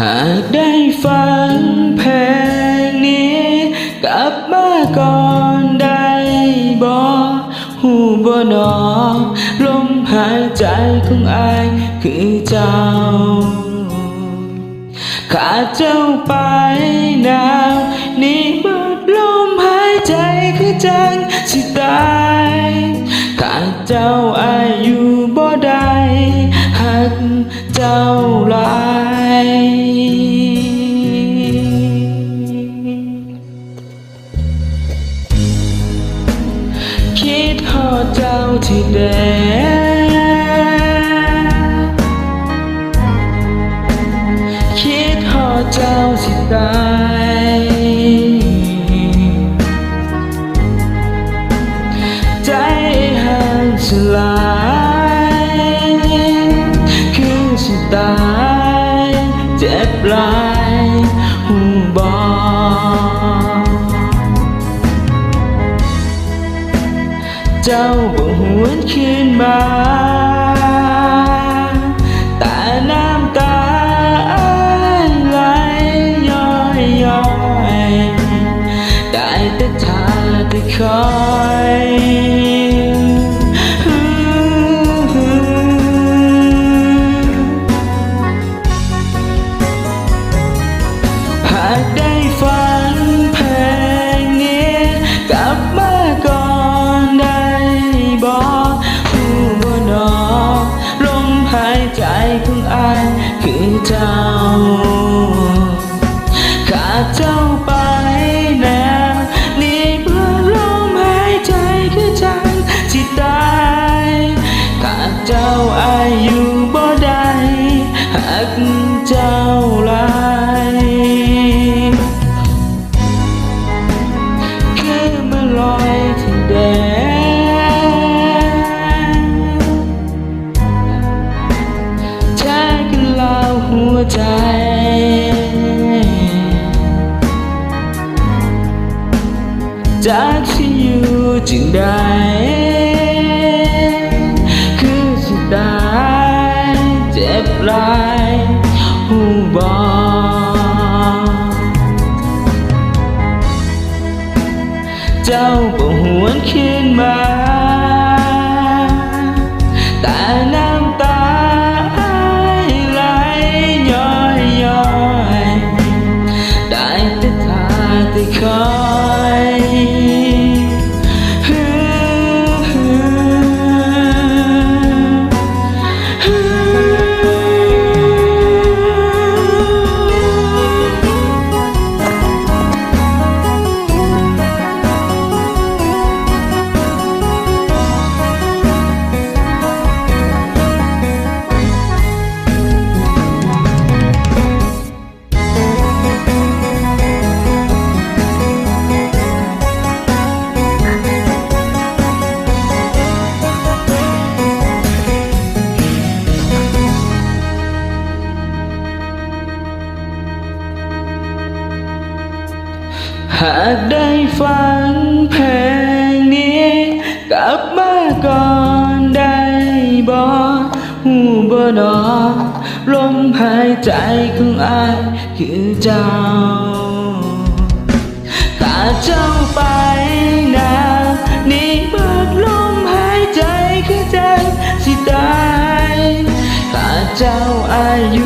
หากได้ฟังเพลงนี้ กลับมาก่อนได้บอกหูบ่หนอลมหายใจของอายคือเจ้า ขาดเจ้าไปนาวนี่เบิดลมหายใจคือจังสิตายขาดเจ้าอายุบ่ได้หักเจ้าลา เจ้าที่แดน เจ้าบ่หวนคืนมา เจ้า ขาดเจ้าไปแล้วนี่เพื่อลมหายใจคือจันที่ตายขาดเจ้าอายุบ่ได้หากเจ้า จากที่อยู่จึงได้คือสิตายเจ็บลายหูบอเจ้าบ่หวนคืนมาแต่น้ำตาไหลย้อยย้อยได้แต่ทาแต่คอย หากได้ฟังเพลงนี้ กลับมาก่อนได้บอกหูบ่หนอลมหายใจของอายคือเจ้าขาเจ้าไปนานนี่เบิดลมหายใจคือใจสิตายขาเจ้าอายุ